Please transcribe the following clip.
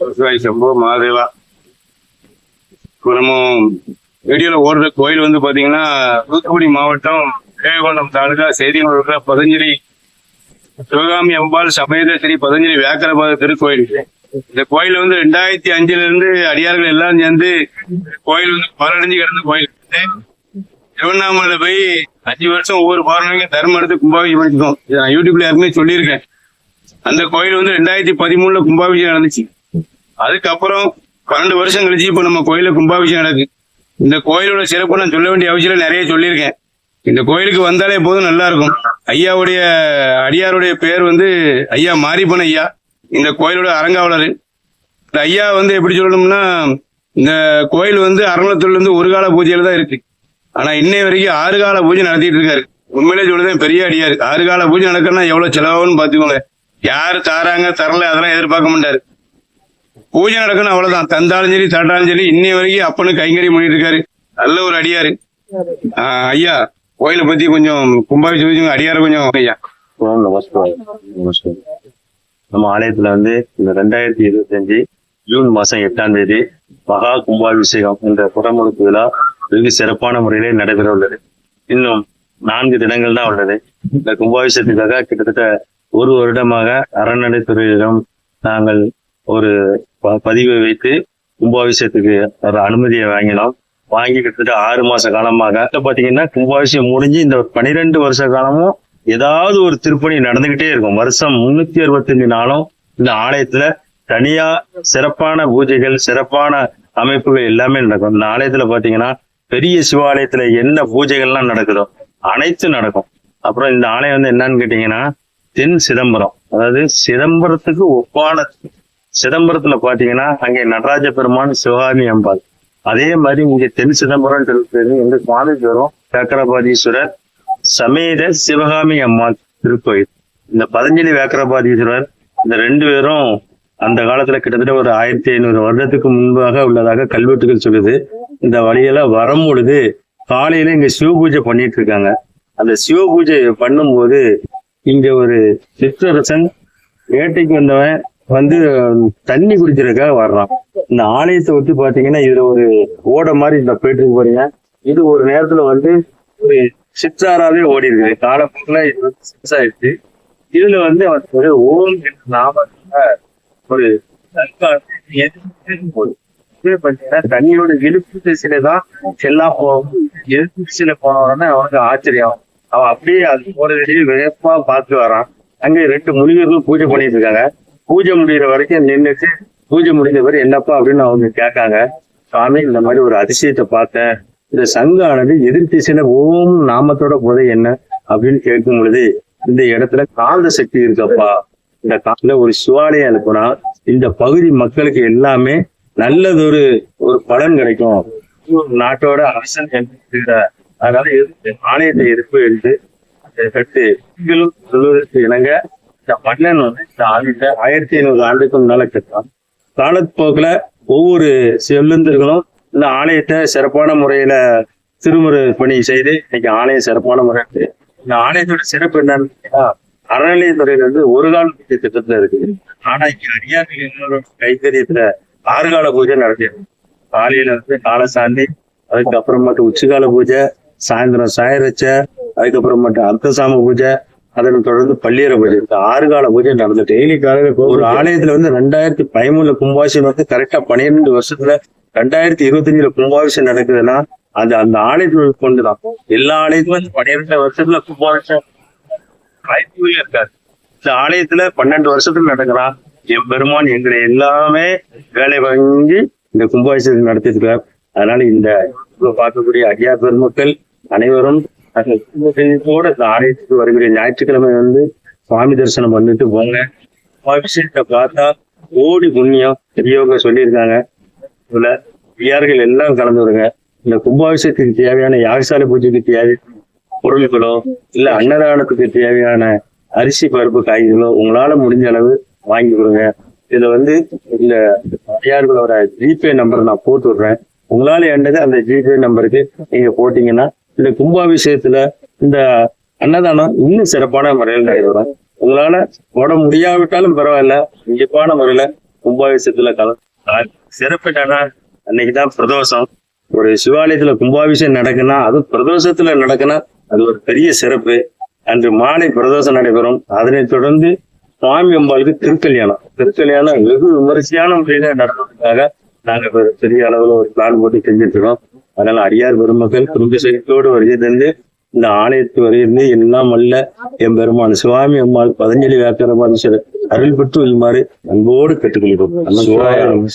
சிவாய் சம்போ மாதேவா அப்புறமும் நம்ம வீடியோல ஓடுற கோயில் வந்து பாத்தீங்கன்னா தூத்துக்குடி மாவட்டம் விவேககுண்டம் தாலுகா செய்திகள் இருக்கிற பதஞ்சலி சிவகாமி அம்பாள் சமேத ஸ்ரீ பதஞ்சலி வியாக்கரபாத திருக்கோயில். இந்த கோயில் வந்து ரெண்டாயிரத்தி அஞ்சுல இருந்து அடியார்கள் எல்லாம் சேர்ந்து கோயில் வந்து பரடைஞ்சு கிடந்த கோயில். திருவண்ணாமலை போய் அஞ்சு வருஷம் ஒவ்வொரு பௌர்ணமிக்கும் தர்மம் எடுத்து கும்பாபிஷேகம் பண்ணிருக்கோம் நான் யூடியூப்ல யாருமே சொல்லியிருக்கேன். அந்த கோயில் வந்து ரெண்டாயிரத்தி பதிமூணுல கும்பாபிஷேகம் நடந்துச்சு. அதுக்கப்புறம் பன்னெண்டு வருஷம் கழிச்சு இப்போ நம்ம கோயில கும்பாபிஷேகம் நடக்கு. இந்த கோயிலோட சிறப்பு நான் சொல்ல வேண்டிய அவசியம் நிறைய சொல்லியிருக்கேன். இந்த கோயிலுக்கு வந்தாலே போதும் நல்லா இருக்கும். ஐயாவுடைய அடியாருடைய பேர் வந்து ஐயா மாரிப்பன் ஐயா. இந்த கோயிலோட அரங்காவலர் இந்த ஐயா வந்து எப்படி சொல்லணும்னா இந்த கோயில் வந்து அரங்கத்துலேருந்து ஒரு கால பூஜையில தான் இருக்கு. ஆனா இன்னை வரைக்கும் ஆறு கால பூஜை நடத்திட்டு இருக்காரு. உண்மையிலே சொல்லுதான் பெரிய அடியாரு. ஆறு கால பூஜை நடக்கணும்னா எவ்வளவு செலவாகும்னு பாத்துக்கோங்க யாரு தாராங்க தரல அதெல்லாம் எதிர்பார்க்க மாட்டாரு. பூஜை நடக்கணும் அவ்வளவுதான். தந்தாலும் சரி தட்டாலும் சரி இன்னை வரைக்கும் அப்பனு கைங்கறி பண்ணிட்டு இருக்காரு. நல்ல ஒரு அடியாரு. ஆஹ் ஐயா கோயிலை பத்தி கொஞ்சம் கும்பாபிஷேகம் அடியார கொஞ்சம் ஐயா. நம்ம ஆலயத்துல வந்து இந்த ரெண்டாயிரத்தி இருபத்தி அஞ்சு ஜூன் மாசம் எட்டாம் தேதி மகா கும்பாபிஷேகம் என்ற புறமுழுக்கு விழா வெகு சிறப்பான முறையிலே நடைபெற உள்ளது. இன்னும் நான்கு தினங்கள் தான் உள்ளது. இந்த கும்பாபிஷேகத்துக்காக கிட்டத்தட்ட ஒரு வருடமாக அறநிலைத்துறையிடம் நாங்கள் ஒரு ப- பதிவை வைத்து கும்பாபிஷேகத்துக்கு ஒரு அனுமதியை வாங்கினோம். வாங்கி கிட்டத்தட்ட ஆறு மாச காலமாக. பாத்தீங்கன்னா கும்பாபிஷேகம் முடிஞ்சு இந்த பனிரெண்டு வருஷ காலமும் ஏதாவது ஒரு திருப்பணி நடந்துகிட்டே இருக்கும். வருஷம் முன்னூத்தி அறுபத்தஞ்சு நாளும் இந்த ஆலயத்துல தனியா சிறப்பான பூஜைகள் சிறப்பான அமைப்புகள் எல்லாமே நடக்கும். இந்த ஆலயத்துல பாத்தீங்கன்னா பெரிய சிவாலயத்துல என்ன பூஜைகள்லாம் நடக்குதோ அனைத்தும் நடக்கும். அப்புறம் இந்த ஆலயம் வந்து என்னன்னு கேட்டீங்கன்னா தென் சிதம்பரம். அதாவது சிதம்பரத்துக்கு ஒப்பான சிதம்பரத்துல பாத்தீங்கன்னா அங்கே நடராஜ பெருமான் சிவகாமி அம்பாள். அதே மாதிரி இங்க தென் சிதம்பரம் பேரு எங்க சுவாமி வரும் வேக்கரபாதீஸ்வரர் சமேத சிவகாமி அம்மாள் திருக்கோயில். இந்த பதஞ்சலி வேக்கரபாதீஸ்வரர் இந்த ரெண்டு பேரும் அந்த காலத்துல கிட்டத்தட்ட ஒரு ஆயிரத்தி ஐநூறு வருடத்துக்கு முன்பாக உள்ளதாக கல்வெட்டுகள் சொல்லுது. இந்த வழியில வரும் பொழுது காலையில இங்க சிவ பூஜை பண்ணிட்டு இருக்காங்க. அந்த சிவ பூஜை பண்ணும்போது இங்க ஒரு சிற்றரசன் வேட்டைக்கு வந்தவன் வந்து தண்ணி குடிக்கிறதுக்காக வர்றான். இந்த ஆலயத்தை ஒட்டி பாத்தீங்கன்னா இதுல ஒரு ஓட மாதிரி இந்த போயிட்டு இருக்கு பாருங்க. இது ஒரு நேரத்துல வந்து ஒரு சிற்றாராவே ஓடி இருக்குது காலப்போக்கில் இது வந்து சிற்றாயிடுச்சு. இதுல வந்து ஒரு ஓம் என்ற நாமத்துல ஒரு பாத்தீங்கன்னா தண்ணியோட இழுப்பு திசையில தான் எல்லாம் போகும். எதிர்ப்பு திசையில போன அவனுக்கு ஆச்சரியம். அவன் அப்படியே அது போற வெளியே வேகமா பார்த்து வரான். அங்க ரெண்டு முனிவர்களும் பூஜை பண்ணிட்டு இருக்காங்க. பூஜை முடிகிற வரைக்கும் நின்றுட்டு பூஜை முடிஞ்ச பிறகு என்னப்பா? அப்படின்னு அவங்க கேட்காங்க. சாமி இந்த மாதிரி ஒரு அதிசயத்தை பார்த்தேன். இந்த சங்கானது எதிர் திசையில ஓம் நாமத்தோட புதை என்ன? அப்படின்னு கேட்கும் பொழுது இந்த இடத்துல காந்த சக்தி இருக்கப்பா. இந்த காலத்துல ஒரு சிவாலயம் அனுப்புனா இந்த பகுதி மக்களுக்கு எல்லாமே நல்லதொரு ஒரு பலன் கிடைக்கும். நாட்டோட அரசன் என்று அதனால எதிர்த்து ஆலயத்தை எதிர்ப்பு எடுத்து எடுத்து நீங்களும் சொல்வதற்கு இணங்க இந்த மன்னன் வந்து இந்த ஆலயத்தை ஆயிரத்தி ஐநூறு ஆண்டுக்கு முன்னால கட்டான் காலப்போக்கில் ஒவ்வொரு செல்லுந்தர்களும் இந்த ஆலயத்தை சிறப்பான முறையில திருமுறை பணி செய்து இன்னைக்கு ஆலயம் சிறப்பான முறை இருக்கு. இந்த ஆலயத்தோட சிறப்பு என்னன்னு கேட்டா, அறநிலையத்துறையில இருந்து ஒரு கால பூஜை திட்டத்துல இருக்குது ஆனா இங்க அடியார்கள் எங்களோட கைத்தறியத்துல ஆறு கால பூஜை நடத்தியது காலையில வந்து காலை சாந்தி அதுக்கப்புறமேட்டு உச்சிகால பூஜை சாயந்தரம் சாயரச்ச அதுக்கப்புறமேட்டு அர்த்தசாம பூஜை அதன் தொடர்ந்து பள்ளியற பூஜை. இந்த ஆறு கால பூஜை நடந்துட்டு டெய்லி காலையில ஒரு ஆலயத்துல வந்து ரெண்டாயிரத்தி பதிமூணுல கும்பாபிஷேகம் வந்து கரெக்டா பன்னிரெண்டு வருஷத்துல ரெண்டாயிரத்தி இருபத்தஞ்சுல கும்பாபிஷேகம் நடக்குதுன்னா அது அந்த ஆலயத்துல கொண்டுதான் எல்லா ஆலயத்துக்கும் வந்து பன்னிரெண்டு வருஷத்துல கும்பாபிஷேகம். வாய்ப்புகளே இருக்காது. இந்த ஆலயத்துல பன்னெண்டு வருஷத்துல நடக்கிறான் என் பெருமான் எங்களை எல்லாமே வேலை வாங்கி இந்த கும்பாபிஷேகம் நடத்திருக்கார் அதனால இந்த பார்க்கக்கூடிய அடியார் பெருமக்கள் அனைவரும் அந்த இந்த ஆலயத்துக்கு வருகிற ஞாயிற்றுக்கிழமை வந்து சுவாமி தரிசனம் பண்ணிட்டு போங்க. அபிஷேகத்தை பார்த்தா ஓடி புண்ணியம் பெரியவங்க சொல்லியிருக்காங்க. இதுல வியார்கள் எல்லாம் கலந்து வருங்க. இந்த கும்பாபிஷேகத்துக்கு தேவையான யாகசாலை பூஜைக்கு தேவை பொருட்களோ இல்ல அன்னதானத்துக்கு தேவையான அரிசி பருப்பு காய்களோ உங்களால முடிஞ்ச அளவு வாங்கி கொடுங்க. இதுல வந்து இந்த ஐயார்களோட ஜிபே நம்பர் நான் போட்டு விடுறேன். உங்களால என்னது அந்த ஜிபே நம்பருக்கு நீங்க போட்டீங்கன்னா இந்த கும்பாபிஷேகத்துல இந்த அன்னதானம் இன்னும் சிறப்பான முறையில் நடைபெறும். உங்களால போட முடியாவிட்டாலும் பரவாயில்ல. கண்டிப்பான முறையில கும்பாபிஷேகத்துல கல சிறப்பு என்னன்னா அன்னைக்குதான் பிரதோஷம். ஒரு சிவாலயத்துல கும்பாபிஷேகம் நடக்குன்னா அது பிரதோஷத்துல நடக்குன்னா அது ஒரு பெரிய சிறப்பு. அன்று மாலை பிரதோஷம் நடைபெறும். அதனைத் தொடர்ந்து சுவாமி அம்பாளுக்கு திருக்கல்யாணம். திருக்கல்யாணம் வெகு விமரிசையான முறையில நடந்ததுக்காக நாங்க ஒரு பெரிய அளவுல ஒரு பிளான் போட்டு செஞ்சுட்டு இருக்கோம் அதனால அடியார் பெருமக்கள் குடும்ப வருகை தந்து இந்த ஆலயத்து வரையிருந்து எல்லாம் அல்ல எம்பெருமான் சுவாமி அம்மாள் பதஞ்சலி வியாக்கிரமான அருள் பெற்று வருமாறு அன்போடு கேட்டுக்கொள்கிறோம்.